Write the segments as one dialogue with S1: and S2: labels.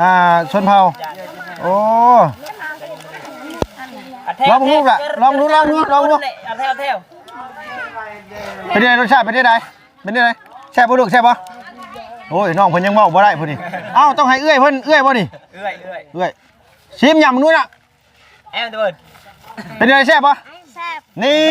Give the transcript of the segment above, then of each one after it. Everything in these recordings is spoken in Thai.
S1: อ่าชนเผ่าโอ้ะ
S2: แทว
S1: ลองดูล่ะลองดูลองดูลองดู
S2: เอาแทวแทว
S1: เป็นยังไงรสชาติเป็นยังไงเป็นยังไงแซ่บบ่ลูกแซ่บบ่โอ้ยน้องเพิ่นยังเว้าบ่ได้พุ่นนี่เอ้าต้องให้เอื้อยเพิ่นเอื้อยบ่นี่
S2: เอื้อยเอื้อย
S1: เอื้อยชิมยำนู้นน่ะ
S2: แอมเดิน
S1: เป็นยังไงแซ่บบ่
S3: แซ่บ
S1: นี่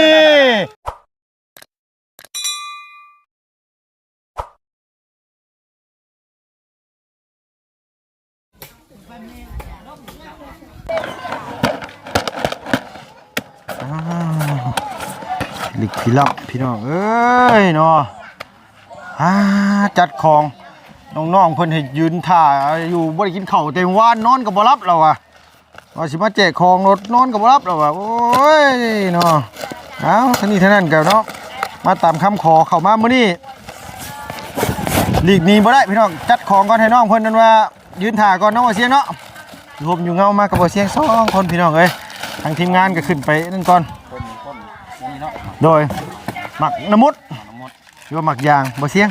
S1: อ้าว ลิกพี่ลับพี่น้องเอ้ยเนาะอ่าจัดของน้องๆเพิ่นให้ยืนท่าอยู่บ่ได้กินข้าวแต่วานนอนก็บ่รับแล้วอะว่าสิมาแจกของรถนอนก็บ่รับแล้วอะโอ้ยเนาะเอาท่านี้ท่านั้นก็เนาะมาตามคำขอเข้ามามื้อนี้หลีกนีบ่ได้พี่น้องจัดของก่อนให้น้องเพิ่นนั่นว่ายืนท่าก่อนนาะว่าเสียเนาะ รวมอยู่เงามากับบ่เสียงสองคนพี่น้องเอ้ยทางทีมงานก็ขึ้นไปนั่นก่อน
S2: นี่เนาะ
S1: โดยหมักน้ำมุดหรือว่าหมักยางบ่เสียง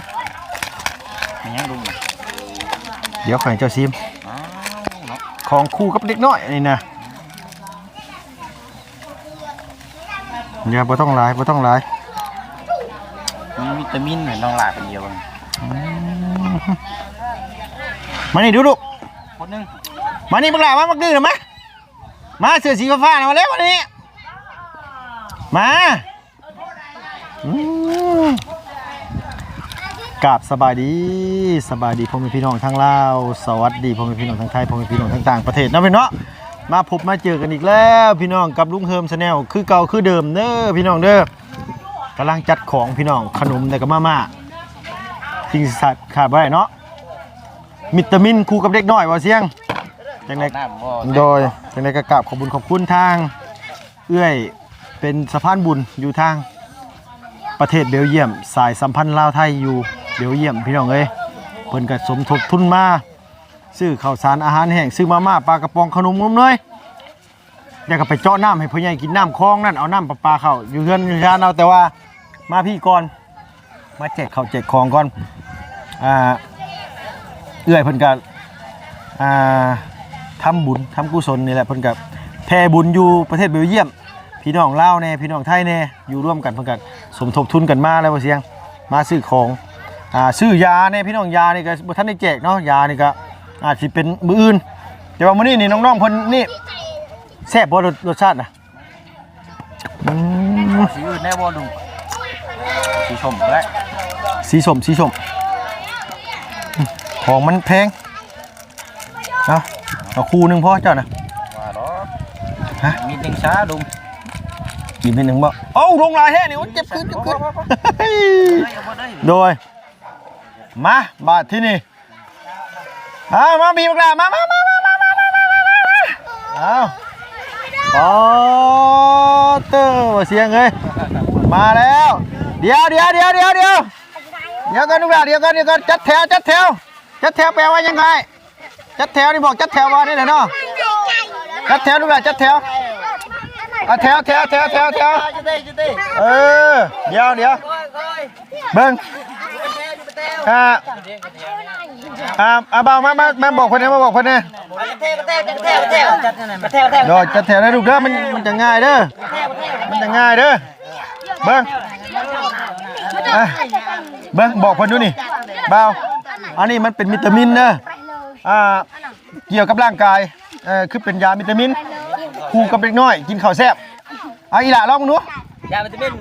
S2: อย่างนี้ลุง
S1: เดี๋ยวข่อยเจ้าซิม
S2: อ้าวเนาะ
S1: ของคู่กับเด็กน้อยนี่นะอย่าบ่ต้องหลายบ่ต้องหลาย
S2: มีวิตามินเหมือนน้องหลาคนเดียว
S1: มานี่ดูลูก
S2: คนนึง
S1: มานี่บักหลามาบักดื้อหน่อยมามาเสื้อสีฟ้าๆนะมาเร็วมานี่มาอืมกราบสบายดีสบายดีพ่อแม่พี่น้องทั้งลาวสวัสดีพ่อแม่พี่น้องทั้งไทยพ่อแม่พี่น้องทั้งต่างประเทศเนาะพี่เนาะมาพบมาเจอกันอีกแล้ว พี่น้องกับลุงเฮิมชาแนลคือเก่าคือเดิมเด้อพี่น้องเด้อกำลังจัดของพี่น้องขนมแต่ก็มาม่าสิ่งที่ขาดขาดบ่ได้เนาะวิตามินคู่กับเด็กน้อยว่เสียง จังได
S2: น้ำบ่
S1: โดยจังไดก็กราบขอบคุญขอบคุณทาง เอื้อยเป็นสะพานบุญอยู่ทาง ประเทศเบลเยียม สายสัมพันธ์ลาวไทยอยู่เบลเยียมพี่น้องเอ้ยเพิ่นก็สมทบทุนมาซื้อข้าวสารอาหารแห้งซื้อมาม่าปลากระป๋องขนมนมเนยแล้วก็ไปเจาะน้ำให้พ่อใหญ่กินน้ำคลองนั่นเอาน้ำประปาเข้าอยู่เฮือนอยู่ชานเอาแต่ว่ามาพี่ก่อนมาแจกข้าวแจกของก่อนอ่าเอื้อยเพิ่นก็อ่า ทำบุญทำกุศลนี่แหละเพิ่นก็แผ่บุญอยู่ประเทศเบลเยียม พี่น้องลาวแน่พี่น้องไทยแน่อยู่ร่วมกันเพิ่นก็สมทบทุนกันมาแล้วว่าเสียงมาซื้อของอ่าซื้อยาแน่พี่น้องยานี่ก็บ่ทันได้แจกเนาะยานี่ก็อาจสิเป็นมื้ออื่น แต่ว่ามื้อนี้นี่น้องๆเพิ่นนี่แซ่บบ่รสรสชาติน่ะอืม
S2: สีอื่นแน่บ่ลุงสีชมก็ได้
S1: สีส้มสีส้มอืมของมันแพงเนาะ เอาคู่หนึงพอเจ้าน่ะ
S2: ว่าดอก
S1: ฮะ
S2: มีหนึ่งช้าลุง
S1: กินนิดหนึงบ่เอ้าลงหลายแท้นี่โอ้ยเจ็บขึ้นเจ็บขึ้น
S2: ได้เอาบ่ได้
S1: โดยมาบาทที่นี่เอามาบีบกลามามามามามามามามามาเอาปอเตอร์ว่าเสียงเลยมาแล้ว เดี๋ยวเดี๋ยวเดี๋ยวเดี๋ยวเดี๋ยวเดี๋ยวกันลูกหลานเดี๋ยวกันเดี๋ยวกันจัดแถวจัดแถวจัดแถวแปลว่ายังไง จัดแถวนี่บอกจัดแถวว่านี่แหละเนาะจัดแถวลูกหลานจัดแถวเอาแถวแถวแถวแถวแถว
S2: จะได้จะได้
S1: เออเดี๋ยวเดี๋ยวเบิ้งอ่าอ่าอ่าเบามามามาบอกคนนี้มาบอกคนนี้
S2: กระเทวกระเทวกระเทวกระเทวจัดนั่นน่ะกระเทวกระเทว
S1: โดดจะแถวได้ลูกเด้อมันมันจะง่ายเด้อมันจะง่ายเด้อเบิ้งเบิ้งบอกคนดูนี่เบาอันนี้มันเป็นวิตามินเด้อ อ่าเกี่ยวกับร่างกายเออคือเป็นยาวิตามินคู่กับเด็กน้อย กินข้าวแซ่บเอาอีหล่าลองดู
S2: ยาวิตามิน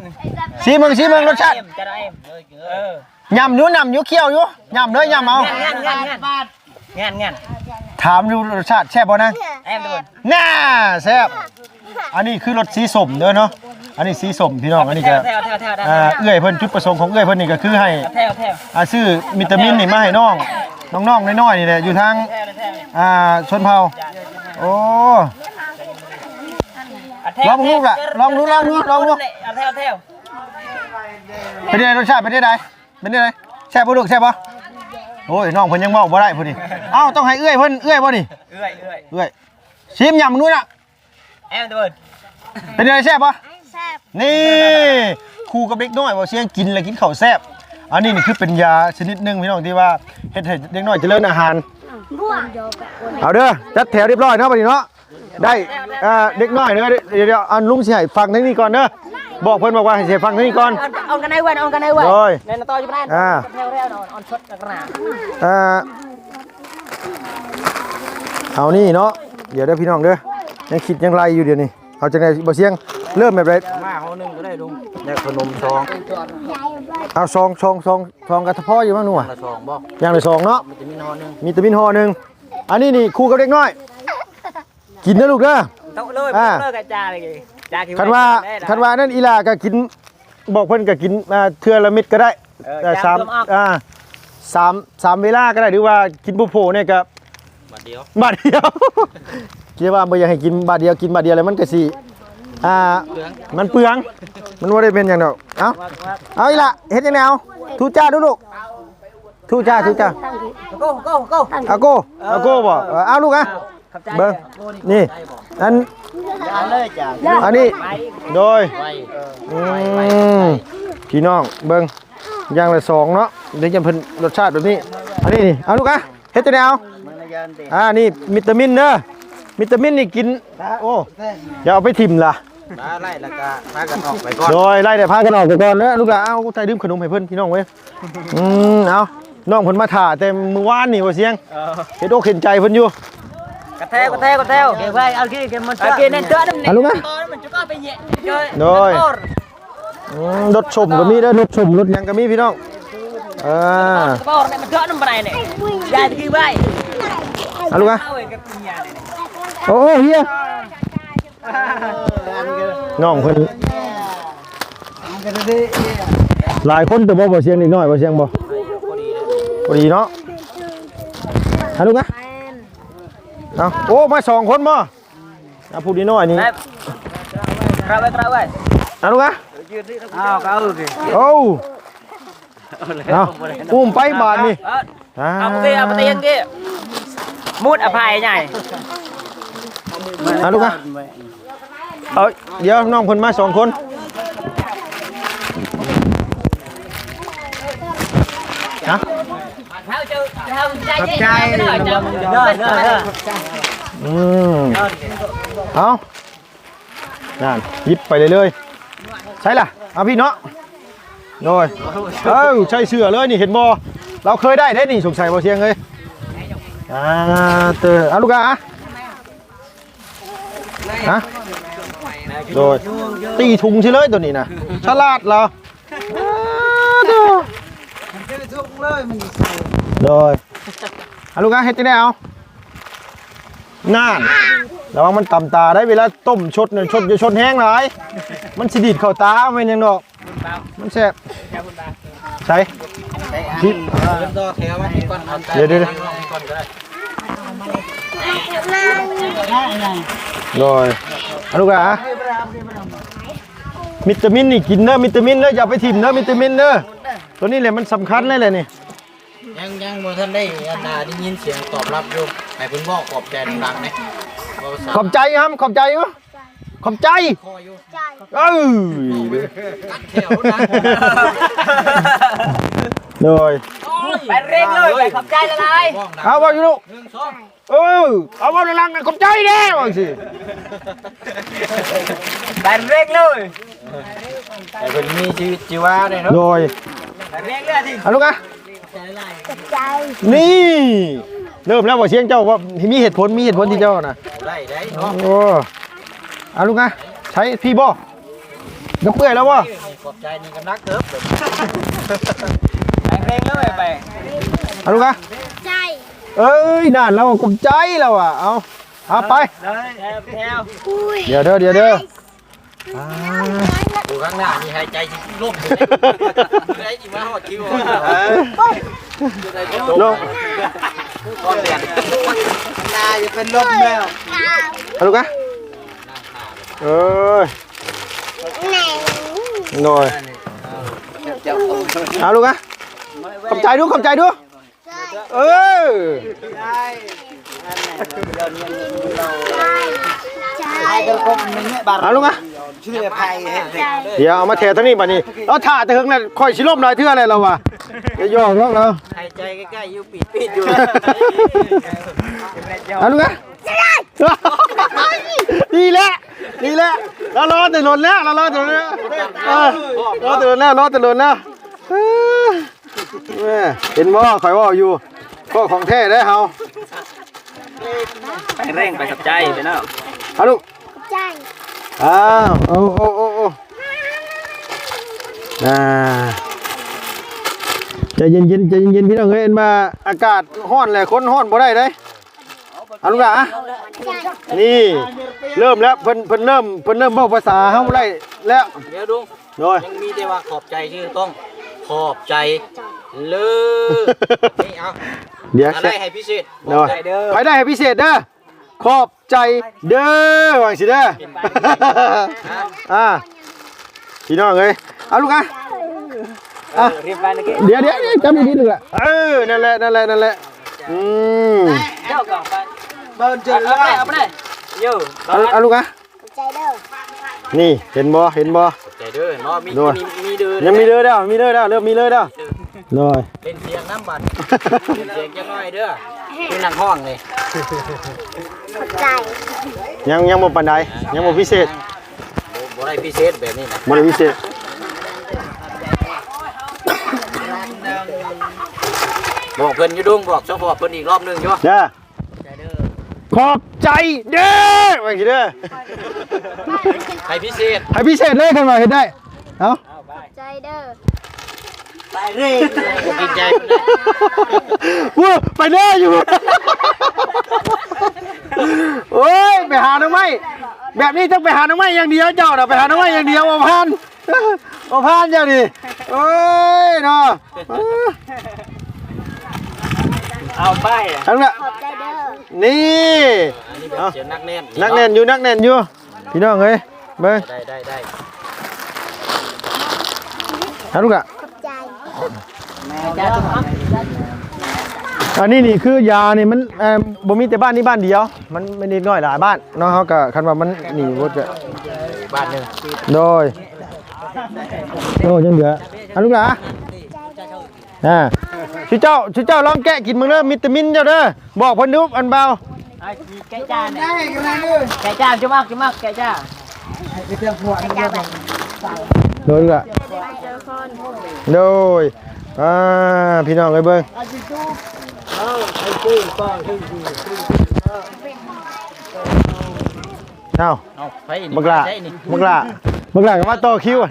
S1: สีเมืองสีเมืองรสชาติ
S2: เอ็มจะได้เอ็มเออยำ
S1: อยู่ยำอยู่เคี่ยวอยู่ยำเลยยำเอา
S2: งานงานงานงานงาน
S1: ถามดูรสชาติแซ่บบ่นะ
S2: แอมทุกคน
S1: น่าแซ่บอันนี้คือรสสีส้มเด้อเนาะอันนี้สีส้มพี่น้องอันนี้ก็
S2: แทวแทวแทวแทว
S1: อ่าเอื้อยเพิ่นจุดประสงค์ของเอื้อยเพิ่นนี่ก็คือให้
S2: แทวแทว
S1: อาซื้อวิตามินนี่มาให้น้อง น้องๆน้อยๆนี่แหละอยู่ทาง
S2: แทวแทว
S1: อ่าชนเผ่าโอ้ลองดูล่ะลองดูลองดูลองดู
S2: แทวแทว
S1: เป็นยังไงรสชาติเป็นยังไงเป็นยังไงแซ่บบ่ลูกแซ่บบ่โอ้ยน้องเพิ่นยังเว้าบ่ได้พุ่นนี่เอ้าต้องให้เอื้อยเพิ่นเอื้อยบ่นี่
S2: เอื้อยเอื้อย
S1: เอื้อยชิมยำนู้นน่ะ
S2: แอมทุกคน
S1: เป็นยังไงแซ่บบ่
S3: แซ่บ
S1: นี่ครูกับเด็กน้อยว่าเสียงกินแล้วกินข้าวแซ่บ อันนี้นี่คือเป็นยาชนิดหนึ่งพี่น้องที่ว่าเฮ็ดให้เด็กน้อยเจริญอาหารเอาเด้อจัดแถวเรียบร้อยเนาะบัดนี้เนาะได้อ่าเด็กน้อยเด้อเดี๋ยวเดี๋ยวอันลุงสิให้ฟังทางนี้ก่อนเด้อบอกเพิ่นบอกว่าให้สิฟังทางนี้ก่อน
S3: เอากันได้เว้ยเอากันได้เว้ย
S1: โดย
S3: ในนต่ออยู่บ้าน
S1: อ่า
S3: แถวแล้วนอนออนชดกระหน่
S1: อ่าเอานี่เนาะเดี๋ยวเด้อพี่น้องเด้อยังคิดยังไรอยู่เดี๋ยวนี้เอาจังได๋บ่เสียงเริ่มแบบไร
S2: มาเขาหนึงก็ได้ลุง ได้ขนมซอง
S1: เอาซองซองซองซองกระทะพออยู่บ้างหนูอะ
S2: ละซองบ่
S1: อย่างละซองเนาะ
S2: มันจะมีนอนหนึง
S1: มีตะมินห่อหนึงอันนี้นี่คู่กับเด็กน้อย กินนะลูกเด้อ
S3: โต๊ะเลย
S1: อ่า
S3: เลิกกับจ่าเลยจ่าคิด
S1: คันว่าคันว่านั่นอีหลาก็กินบอกเพิ่นก็กินอ่าเทื่อละเม็ดก็ได้แต่สามอ่าสามสามเวลาก็ได้หรือว่ากินผู้โผเนี่ยก็
S2: บาทเดียว
S1: บาทเดียว คิดว่าบ่อยากให้กินบาทเดียวกินบาทเดียวแล้วมันก็สิ อ่ามันเปลือง มันบ่ได้เป็นหยังดอกเอ้าเอาอีหละเฮ็ดจังไดเอาทูจ้าดูลูกทูจ้าทูจ้า
S3: โก้โก้โก้
S1: เอาโก้เอาโก้บ่เออเอาลูกอะ
S3: ขับใจ
S1: เบิ่งนี่อัน
S2: เอาเลยจ้ะ
S1: อันนี้โดย
S2: ไว้
S1: อืมพี่น้องเบิ่งอย่างละสองเนาะเดี๋ยวจะเพิ่นรสชาติแบบนี้ อันนี้นี่เอาลูกอะเฮ็ดจังไดเอา
S2: มันระยันติ
S1: อ่านี่วิตามินเด้อวิตามินนี่กินโอ้อย่าเอาไปทิ่มล่ะ
S2: ตาไล่แล้วก็พากันออกไปก่อน
S1: โดยไล่แต่พากันออกไปก่อนเด้อลูกหลานเอาใส่ดื่มขนมให้เพิ่นพี่น้องเว้ยอืมเอาน้องเพิ่นมาถ่าแต่มื้อวานนี่ว่าเสียงเฮ็ดอกเห็นใจเพิ่นอยู่
S3: กระแทกกระแทกกระแทกเดี๋ยวไปเอาขี้เกมมันเอาขี้นั่นเจอนั่น
S1: เอาลูกอะ
S3: มันจะก็ไปเหยียดเจอ
S1: โดยอืมรถชมก็มีเด้อรถชมรถหยังก็มีพี่น้องอ่า
S3: กระบอกเนี่ยมันเจอนั่นไปไหนเนี่ยยายตะกี้ไป
S1: เอาลูกอะ
S3: เอาเองกับปัญญาเนี่ย
S1: โอ้โหเฮีย น้องเพิ่นหลายคนแต่บ่บ่เสียงนิดหน่อยบ่เสียงบ่พอดีเนาะเอาลูกอะเอาโอ้มาสองคนบ่เอาพูดนิดหน่อยนี่
S3: กระไปกระไป
S1: เอาลูกอะ
S2: อ้าวก็เอาสิ
S1: โอ้เอาอุ้มไปบาทนี่
S3: เอาไปเอาไปยังกี้มุดอภัยใหญ่
S1: เอาลูกอะ เอาเดี๋ยวน้องเพิ่นมาสองคนนะ
S3: เท้าเจอเท้าใจใจเด้อเด้อเด้อเด้อ
S1: อืมเอานั่นหยิบไปเลยเลยใช่ล่ะเอาพี่เนาะโดยเอ้าใช่เสือเลยนี่เห็นบอเราเคยได้ได้นี่สงสัยบอเสียงเลยอ่าเตอเอาลูกอะอะฮะ โดยตีถุงใช่เลยตัวนี้นะฉลาดเหรออ่าเด้อโดยเอาลูกอะเฮ็ดจะได้เอาน่านระวังมันต่ำตาได้เวลาต้มชดเนี่ยชดจะชดแห้งหลายมันสิดีดเข้าตาไม่นยังดอก มันแซ่บใช่
S2: พี่เริ่มต่อแถวมาให้ก่อนเอาใจ
S1: เดี๋ยวเดี๋ยวเดี๋ยว
S2: ก่ อนก็ได้
S1: โดยเอาลูกอะวิตามินนี่กินเนอะวิตามินเนอะอย่าไปถิ่มเนอะวิตามินเนอะตัวนี้แหละมันสำคัญเลยแหละนี่
S2: ยังยังบ่ทันได้อันน่ะได้ยินเสียงตอบรับอยู่ให้เพิ่นบอกขอบใจดังๆนะเว้าภาษา
S1: ขอบใจครับขอบใจอยู่ขอบใจ
S2: คออยู่
S1: เอ้ย
S2: แถวนะ
S1: โดย
S3: ไปเร่งเลยไปขับใจละลาย
S2: บ้องดัง
S1: เอาว่าอยู่ลูก
S2: หนึ่งสอง
S1: เออเอาว่าในรังนะขอบใจแน่ว่าสิ
S3: ไปเร่งเลย
S2: ให้เพิ่นมีชีวิตชีวาได้เนาะ
S1: โดย
S3: ไปเร่งเลยที่
S1: เอาลูกอะนี่เริ่มแล้วบ่เสียงเจ้าว่ามีเหตุผลมีเหตุผลที่เจ้านะ
S2: ได้ได้เนาะ
S1: โอ้เอาลูกนะใช้พี่บ่ยกเปื่อยแล้วบ่
S2: ขอบใจนี่ก็นักเติบเลย
S3: ไปเร่งเลยไป
S1: เอาลูกนะ เอ้ยนั่นเรากบใจแล้วอะเอาเอาไป
S3: แถวแถว
S1: เดี๋ยวเด้อเดี๋ยวเด้อ
S2: อยู่ข้างหน้ามีหายใจสิล่มอยู่ได้สิมาฮอดคิว
S1: ลง
S2: ก่อนเรียนหน้าจะเป็นลมแล้ว
S1: เอาลูกนะเอ้ยหน่อยเอาลูกนะขอบใจดูขอบใจดู เออเอาลูกนะ
S2: ชื่อไผเฮ็ดเด็ก
S1: เดี๋ยวเอามาเททั้งนี้บัดนี้เราถ่าแต่เฮิงน่ะค่อยสิล่มหลายเทื่ออะไรเราวะจะยอกแล้วเรา
S2: ไผใจใกล้ๆอยู่ปิดปิดอยู่
S1: เอาลูกนะดีแหละดีแหละเรารอแต่หล่นแล้วเรารอแต่หล่นแล้วเออรอแต่หล่นแล้วรอแต่หล่นแล้วเออ แม่เห็นบ่ข่อยว่าอยู่ก็ของแท้ได้อเฮา
S3: ไปเร่งไปสับใจไปเนาะ
S1: เอาลูก
S4: ใจ
S1: อ้าวโอ้โอ้โอ้โอ้อ่าใจเย็นๆใจเย็นๆพี่น้องเอ้ยเห็นมาอากาศร้อนแหละคนร้อนบ่ได้เด้ยเอาลูกหล่ะนี่เริ่มแล้วเพิ่นเพิ่นเริ่มเพิ่นเริ่มเว้าภาษาเฮาได้แล้ว
S2: เดี๋ยวดู
S1: โดย
S2: ยังมีแต่ว่าขอบใจชื่อต้องขอบใจ เลอนี่เอา
S1: เดี๋ยว
S2: อะไรให้พิเศษ
S1: โดยไปได้ให้พิเศษเด้อขอบใจเด้อว่าสิเด้ออ่าพี่น้องเอ้ยเอาลูกอะอะ
S3: เรียบไปนะเก
S1: เดี๋ยวเดี๋ยวเดี๋ยวจำดีๆหนึ่งละเออนั่นแหละนั่นแหละนั่นแหละอืม
S3: เจ้าก่อนไปเบิ่นเจอเอาไปเอาไปโย่
S1: เอาเอาลูกอะ
S4: ใจเด้อ
S1: นี่เห็นบ่เห็นบ่
S2: ใจเด้อเนาะมี
S1: โดย
S2: มีมีเด้อ
S1: ยังมีเด้อเด้อมีเด้อเด้อเริ่มมีเด้อเด้อ โดย
S2: เป็นเสียงน้ำบัดเป็นเสียงจังน้อยเด้อเป็นนักห้องเลย
S4: ใจ
S1: ยังยังบ่ปานใดยังบ่พิเศษ
S2: บ่บ่ได้พิเศษแบบนี้นะ
S1: บ่ได้พิเศษ
S2: บอกเพิ่นอยู่ดุงบอกเจ้าพ่อเพิ่นอีกรอบหนึงอยู่
S1: เด้อขอบใจเด้อว่าสิเด้อ
S2: ให้พิเศษ
S1: ให้พิเศษเลยคันว่าเฮ็ดได้เอ้า
S4: ใจเด้อ
S3: ไปเร่ง
S2: บ่กินใจเพิ่นเลย
S1: วู้ไปเด้ออยู่โอ้ยไปหาหน่อไม้แบบนี้ต้องไปหาหน่อไม้อย่างเดียวเจ้าน่ะไปหาหน่อไม้อย่างเดียวบ่พันบ่พันเจ้าดิโอ้ยเนาะ
S3: เอาไป
S1: ทั้งนั้น
S4: ขอบใจเด้อ
S1: นี่
S2: อันนี้แบบเสียงนักแน่น
S1: นักแน่นอยู่นักแน่นอยู่พี่น้องเอ้ยเบิ่ง
S2: ได้ได้ได้
S1: เอาลูกอะ
S4: ข อบใจ
S1: อันนี้นี่คือยานี่มันเอ่อบ่มีแต่บ้านนี้บ้านเดียว มันมันนิดน้อยหลายบ้านเนาะเฮาก็คันว่ามันนี่บ่จะ
S2: บ้านหนึง
S1: โดยโอ้ยังเหลือเอาลูกหลาอ่าชื่อเจ้าชื่อเจ้าลองแกะกินมึงเด้อมิตามินเจ้าเด้อบอกเพิ่นดูอันเบา
S3: แกจ้าเนี่ยแกจ้าจุมากจุมากแกจ้า
S1: โดยลูกอะโดยอ่าพี่น้องเอ้ยเบิ่งเอ้า
S2: เอาไปนี่
S1: บักละ
S2: ใช่นี่
S1: บักละบักละก็มาต่อคิวอะ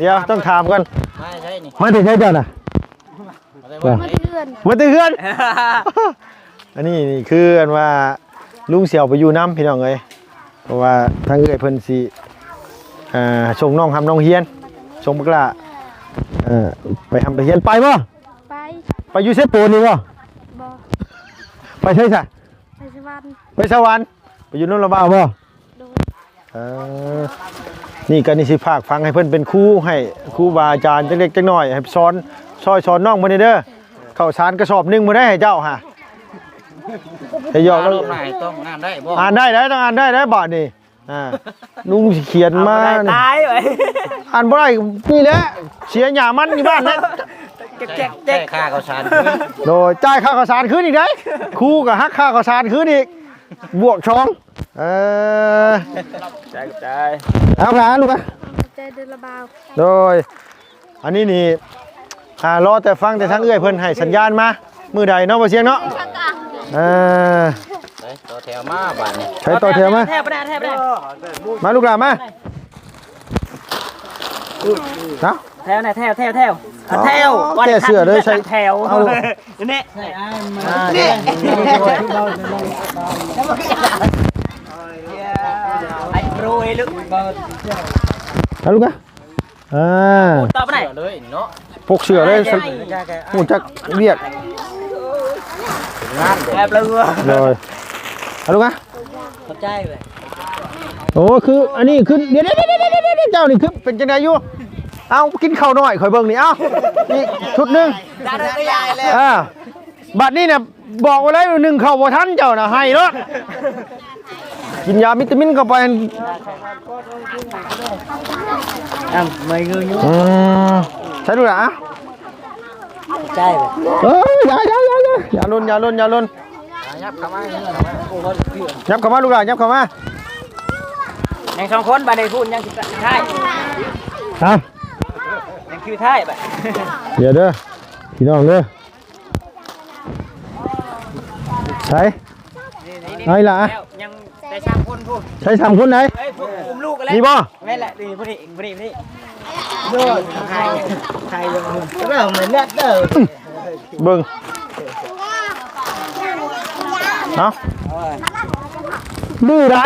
S1: เดี๋ยวต้องถามกัน
S2: ไม่ใช่นี่
S1: มาถึงใช่เจ้าน่ะ
S2: เอาได้ว่าไหน
S4: เพื่อน
S1: มาถึงเพื่อนอันนี้นี่คืออันว่าลุงเสี่ยวไปอยู่น้ำพี่น้องเอ้ยเพราะว่าทางเอ้ยเพิ่นสิ อ่าส่งน้องทำน้องเฮียนส่งบักละเอ่อไปทำไปเฮียนไปบ่
S4: ไป
S1: ไปอยู่เซโปนนี่บ่
S4: บอ
S1: ไปใช่ซะ
S4: ไปสวรรค์
S1: ไปสวรรค์ไปอยู่นู่นละบ่าวบ่
S4: โดย
S1: เออนี่ก็นี่สิภาคฟังให้เพิ่นเป็นครูให้ครูบาอาจารย์จักเล็กจักน้อยให้สอนซอยสอนน้องมื้อนี้เด้อข้าวสารกระสอบหนึงบ่ได้ให้เจ้าฮะให้ยอก
S2: มา
S1: แล้ว
S2: รอบหน้าต้องงานได้บ่
S1: อ่านได้ได้ต้องอ่านได้ได้บาทนี่ อ่าลุงสิเขียนมา
S3: ตายไป
S1: อ่านบ่ได้นี่แหละเสียหยามันอยู่บ้านนะ
S3: แจ๊กแจ๊ก
S2: แจ้
S3: แจ๊ก
S2: ค่าข้าวสาร
S1: โดยจ่ายค่าข้าวสารคืนอีกได้ครูก็ฮักค่าข้าวสารคืนอีกบวกช่องเออ
S3: ใจใจ
S1: เอาหลานลูกอะ
S4: ขอบใจเด้อละบ่าว
S1: โดย อันนี้นี่อ่ารอแต่ฟังแต่ทั้งเอื้อยเพิ่นให้สัญญาณมามือใดเนาะบ่เสียงเนาะเออ
S2: ไป ต่อแถวมาบ้านนี่
S1: ใช้ต่อแถวมา
S3: แทบไม่ได้แทบไม่ได้
S1: มาลูกหลานมาเนาะ
S3: แถวไหนแถวแถวแถวแถวแถวนี่
S1: อ่าเดี๋ยว
S3: ไอ้รวยลึก
S1: เอาลูกอะอ่า
S3: ต่อไปไหน
S2: เชื่อเลยเนาะ
S1: พกเสือเลยสหูจักเรียก
S2: งาน
S3: แอบเรือ
S1: เลย เอาลูกอะ
S3: ขอบใจไป
S1: โอ้คืออันนี้คือเดี๋ยวเดี๋ยวเดี๋ยวเดี๋ยวเดี๋ยวเจ้านี่คือเป็นจังไดอยู่เอากินข้าวหน่อยข่อยเบิ่งนี่เอานี่ชุดหนึง
S3: ได้ได้ก็ยายเลย
S1: อ่าบัดนี้เนี่ยบอกไว้แล้วหนึ่งเข้าบ่ทันเจ้าน่ะให้รถกินยาวิตามินเข้าไป
S3: อะไม่เงยยุ่ง
S1: อืมใช่ดูล่ะอะ
S3: ใช่เลย
S1: เอ้ยอย่าอย่าอย่าอย่าอย่าลุนอย่าลุนอย่าลุน
S2: ยับเข้ามาเนี่ย
S1: ยับเข้ามาลูกหลานยับเข้ามา
S3: ยังสองคนบัดนี้พูดยังท้าย
S1: อะ
S3: ยังคือท้ายบัด
S1: เดี๋ยวเด้อพี่น้องเด้อใช่ไอ้ล่ะ
S3: ยังแต่ช่างคนพูด
S1: ใช้ทำคนไหน
S3: เฮ้ยพวกอุ้มลูกกันแล้ว
S1: นี่บ่
S3: แม่นแหละนี่พอดีพอดีพอดี
S2: ใครใครลงเรื่องเหมือนแรกเด้อ
S1: เบิ่ง เอาดื้อไร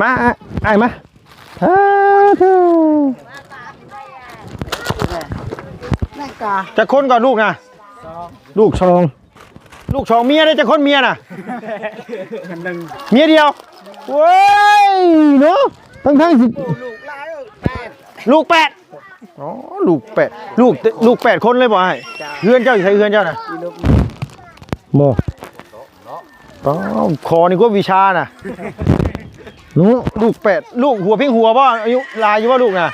S1: มาไอ้มาท้าเธอจะคนก่อนลูกนะลูกชอง ลูกชองเมียได้จะคนเมียน่ะเมียเดียวเว้ยเนาะทั้งทั้งสิลูกแปดอ๋อลูกแปดลูกลูกแปดคนเลยบ่ไอ้เฮือนเจ้าอยู่ใช่เฮือนเจ้าน่ะ บ่ต้องคอนี่ก็วิชาน่ะหนูลูกแปดลูกหัวเพียงหัวบ่อายุลายอยู่ว่าลูกน่ะ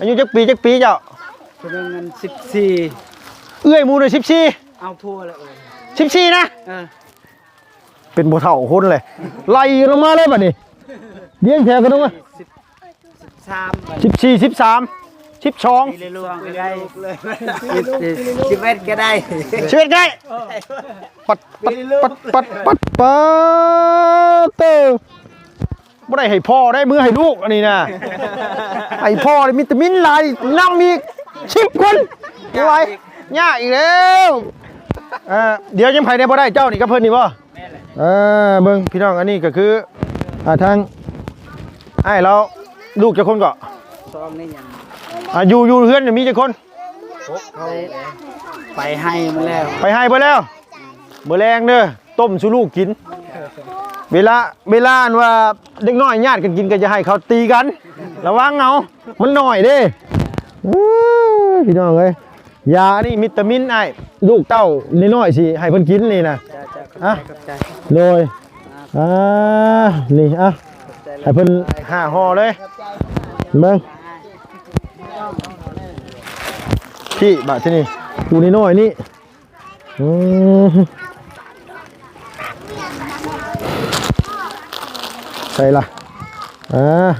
S1: อายุจักปีจักปีเจ้า
S3: คนเงินสิบสี่
S1: เอื้อยหมูเลยสิบสี่
S3: เอาพัวแล้ว
S1: สิบสี่นะ
S3: เออ
S1: เป็นบ่เท่าคนเลยไล่ลงมาเลยบัดนี้เลี้ยงแถวกันลงมา
S3: สาม
S1: สิบสี่สิบสาม สิบสอง
S3: เลยลูกก็ได้สิบเอ็ดก็ได้
S1: ชีวิตไงปัดปัดปัดปัดปัดปัดเตอบ่ได้ให้พ่อได้มือให้ลูกอันนี้นะให้พ่อได้มิตามินหลายนำอีกสิบคนไม่ไหวยากอีกแล้วเอ่อเดี๋ยวยังไผได้บ่ได้เจ้านี่กับเพิ่นนี่บ่เออเบิ่งพี่น้องอันนี้ก็คืออ่าทางไอ้เราลูกจะคนก็
S3: ซองนี่ยัง
S1: อ่าอยู่อยู่เฮือนเนี่ยมีจะคน
S3: เขาไปให้มาแล้ว
S1: ไปให้เบ่แล้วเบ่แรงเด้อต้มสู่ลูกกิน เวลาเวลาอันว่าเด็กน้อยญาติกันกินก็จะให้เขาตีกัน ระวังเอามันหน่อยเด้อื้อพี่น้องเอ้ยยานี่วิตามินไอ้ลูกเต้าน้อยๆสิให้เพิ่นกินนี่นะ
S3: จะจะ
S1: อะ
S3: ขอบใจ
S1: โดยอ่านี่อะให้เพิ่นห้าห่อเลยเบิ่ง พี่บาทที่นี่กูนี่น้อยนี่อืมใส่ละอ่า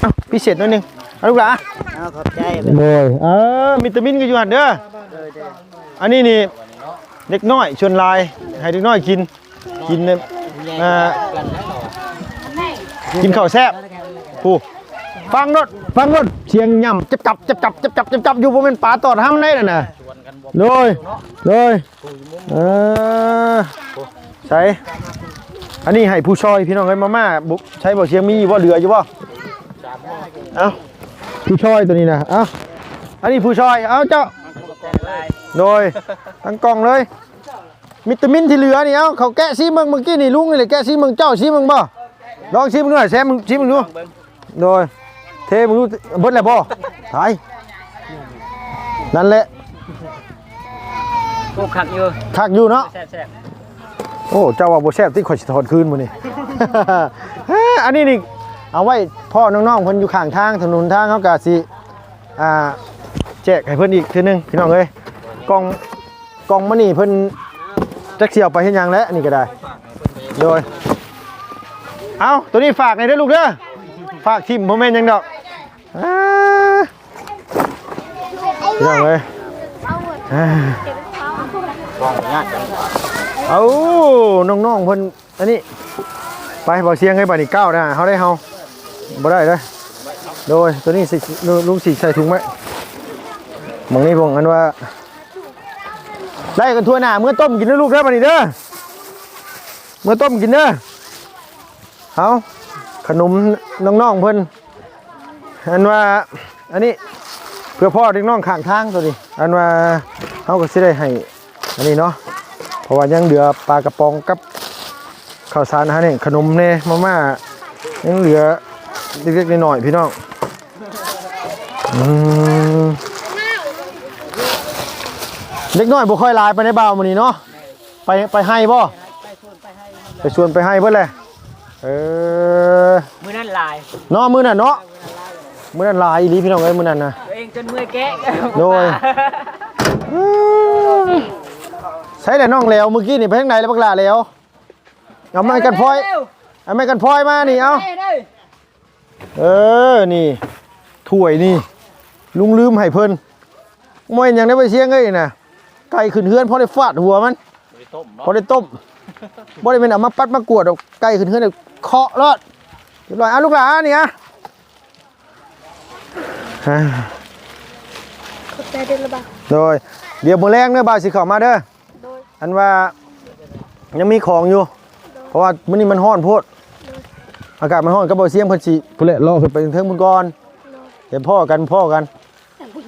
S1: เอ้าพิเศษหนิดนึงเอาลูกหลาน
S3: เอาขอบใจ
S1: โดยเออวิตามินก็อยู่หันเด้ออันนี้นี่เด็กน้อยชวนลายให้เด็กน้อยกินกินเนี่ยอ่ากินข้าวแซ่บผู้ ฟังรถฟังรถเสียงย่ำจับจับจับจับจับจับจับจับอยู่บ่เป็นป่าตอดห้ำได้น่ะนะโดยโดยเออใช่อันนี้ให้ผู้ช่วยพี่น้องเอ้ยมาม่าบุใช้บ่เสียงมีบ่เหลืออยู่บ่เอ้าผู้ช่วยตัวนี้นะเอ้าอันนี้ผู้ช่วยเอ้าเจ้าโดยทั้งกล่องเลยวิตามินที่เหลือนี่เอ้าเขาแกะซีเมืองเมื่อกี้นี่ลุงนี่เลยแกะซีเมืองเจ้าซีเมืองบ่ลองซีเมืองหน่อยแซมมึงซีเมืองดูโดย เทมึงดูเบิดแล้วบ่ถ่ายนั่นแหละ
S3: กูขัดอยู่
S1: คักอยู่เนาะ
S3: แซ่บ
S1: โอ้เจ้าว่าบ่แซ่บที่ข่อยสิถอดคืนมื้อนี้อันนี้นี่เอาไว้พ่อน้องๆเพิ่นอยู่ข้างทางถนนทางเขาก็สิอ่าแจกให้เพิ่นอีกทีนึงพี่น้องเอ้ยกล่องกล่องมื้อนี้เพิ่นจักสิเอาไปเฮ็ดหยังแล้วอันนี่ก็ได้ โดย เอาตัวนี้ฝากหน่อยเด้อลูกเด้อฝากทิมผมแม่นหยังดอก อ่าพี่น้องเอ้ยอ่า
S2: งญาติกัน
S1: เอาน้องๆเพิ่นอันนี้ ไปบอกเสียงให้บัดนี้ก้าวนะเฮาได้เฮาบ่ได้เด้อโดยตัวนี้สิลุงสิใส่ถุงไหมองนี้พงอันว่า ได้กันทั่วหน้าเมื่อต้มกินเด้ลูกเด้อบัดนี้เด้อเมื่อต้มกินเด้อเอาขนมน้องๆเพิ่น อันว่าอันนี้เพื่อพ่อเด็กน้องข้างทางตัวนี้ อันว่าเฮาก็สิได้ให้อันนี้เนาะเพราะว่ายังเหลือปลากระป๋องกับข้าวสารนะฮะนี่ขนมเน่มาม่ายังเหลือเล็กๆน้อยๆพี่น้องอืมเล็กน้อยบ่ค่อยหลายไปในบ่าวมื้อนี้เนาะไปไปให้บ่ไปชวนไปให้เพิ่นเลยเออ
S3: ๆมื้อนั้นลาย
S1: เนาะมื้อนั้นเนาะ มื้อนั้นหลายอีหลีพี่น้องเอ้ยมื้อนั้นนะ
S3: เอ้ยเองจนเมื่อยแกะ
S1: โดย ใช้แต่น้องแล้วเมื่อกี้นี่ไปทางไหนแล้วบักหลาแล้วเอาไม้กันพลอยเอาไม้กันพลอยมานี่เอาเออนี่ถ้วยนี่ ลุงลืมให้เพิ่นมวยยังได้ไปเชียงเอ้ยน่ะไก่ขึ้นเฮือนพอได้ฟาดหัวมัน
S2: ไปต้ม
S1: พอได้ต้มบ่ได้เป็นเอามาปัดมากวดเอาไก่ขึ้นเฮือนเอาเคาะรอดเรียบร้อยเอาลูกหลานนี่อะอ่า
S4: ขอบใจเดินระบาว
S1: โดยเดี๋ยวมื้อแรงเด้อบ่าวสิเข้ามาเด้อ
S4: โดย
S1: อันว่ายังมีของอยู่ เพราะว่ามื้อนี้มันร้อนโพดอากาศมันร้อนก็บ่เสียงเพิ่นสิพุ่นแหละรอขึ้นไปถึงเทิงพุ่นก่อนเดี๋ยวพ่อกันพ่อกัน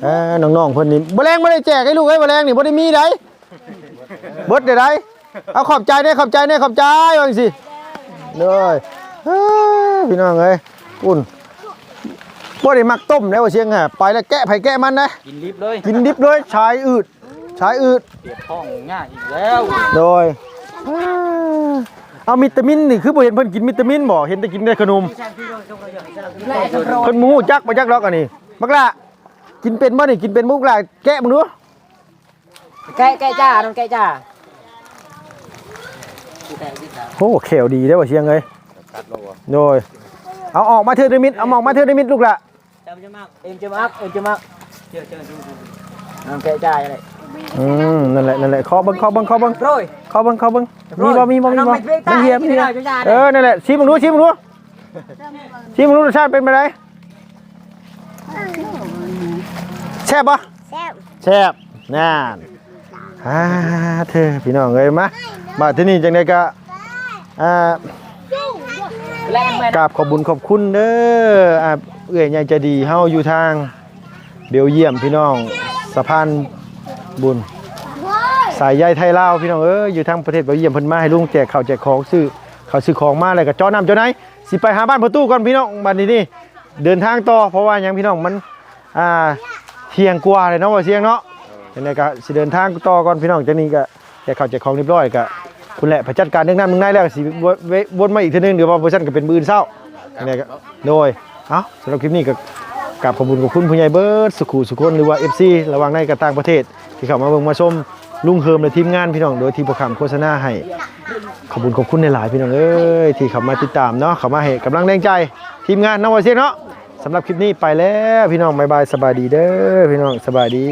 S1: เอ้อน้องๆเพิ่นนี่บ่แรงบ่ได้แจกให้ลูกเอ้ยบ่แรงนี่บ่ได้มีไดเบิดได้ไดเอาขอบใจเด้อขอบใจเด้อขอบใจว่าจังซี่เด้อเอ้อพี่น้องเอ้ยอุ่น บ่ได้มักต้มแล้วว่าเสียงฮะไปแล้วแกะไผแกะมันนะ
S2: กินลิฟต์เลย
S1: กินดิบเลยชายอืดชายอืด
S2: เปียกท้องง่ายอีกแล้ว
S1: โดยเอาวิตามินนี่คือบ่เห็นเพิ่นกินวิตามินบ่เห็นแต่กินแต่ขนมเพิ่นหมูจักบ่จักดอกอันนี้บักละกินเป็นบ่นี่กินเป็นมุกละแกะมึงดู
S3: แกะแกะจ้าน้องแกะจ้า
S1: โอ้แขวดีได้อบ่เชียงเอ้ย
S2: ตัดแล้วบ่
S1: โดยเอาออกมาเถิดเดอมิดเอาออกมาเถิดเดอมิดลูกละ
S3: จำจะมากเอ็มจะมากเอ็มจะมากเจอเจอน้องแกะจ้าอะไร
S1: อืมนั่นแหละนั่นแหละขอเบิ่งขอเบิ่งขอเบิ่ง
S3: โรย
S1: ขอเบิ่งขอเบิ่งมีบ่มีบ่มีบ่
S3: เอาน้ำไม่เพี้ยน
S1: มันเหียมันเหีย
S3: ได้ได้ได้
S1: เออนั่นแหละชิมมึงดูชิมมึงดูชิมมึงดูรสชาติเป็นไปไดแซ่บปะ
S4: แซ่บ
S1: แซ่บนั่นฮ่าเธอพี่น้องเอ้ยมามาที่นี่จังไดก็อ่า
S3: แรงแม่
S1: กราบขอบบุญขอบคุณเด้ออ่า เอื้อยใหญ่ใจดีเฮาอยู่ทางเบลเยียมพี่น้องสะพานบุญ สายใยไทยลาวพี่น้องเอ้ยอยู่ทางประเทศเบลเยียมเพิ่นมาให้ลุงแจกข้าวแจกของซื้อข้าวซื้อของมาแล้วก็เจ้าน้ำเจ้าไหนสิไปหาบ้านประตูก่อนพี่น้องบัดนี้นี่เดินทางต่อเพราะว่ายังพี่น้องมันอ่าเที่ยงกว่าเลยเนาะว่าเที่ยงเนาะจังไดก็สิเดินทางต่อก่อนพี่น้องจากนี้ก็แจกข้าวแจกของเรียบร้อยก็คุณแหละไปจัดการเรื่องน้ำเรื่องในแล้วสิวนเววนมาอีกทีนึงเดี๋ยวว่าเวอร์ชันก็เป็นมืออื่นเช้าจังไดก็โดย เอาสำหรับคลิปนี้ก็กราบขอบคุณขอบคุณผู้ใหญ่เบิร์ดสุขุสุคนหรือว่า FC ระว่างในกับต่างประเทศ ที่เข้ามาเบิ่งมาชมลุงเฮิมและทีมงานพี่น้องโดยที่ประคำโฆษณาให้ขอบคุณขอบคุณในหลายพี่น้องเอ้ยที่เข้ามาติดตามเนาะเข้ามาให้กำลังแรงใจทีมงานน้องวาเซียเนาะสำหรับคลิปนี้ไปแล้วพี่น้องบายบายสบายดีเด้อพี่น้องสบายดี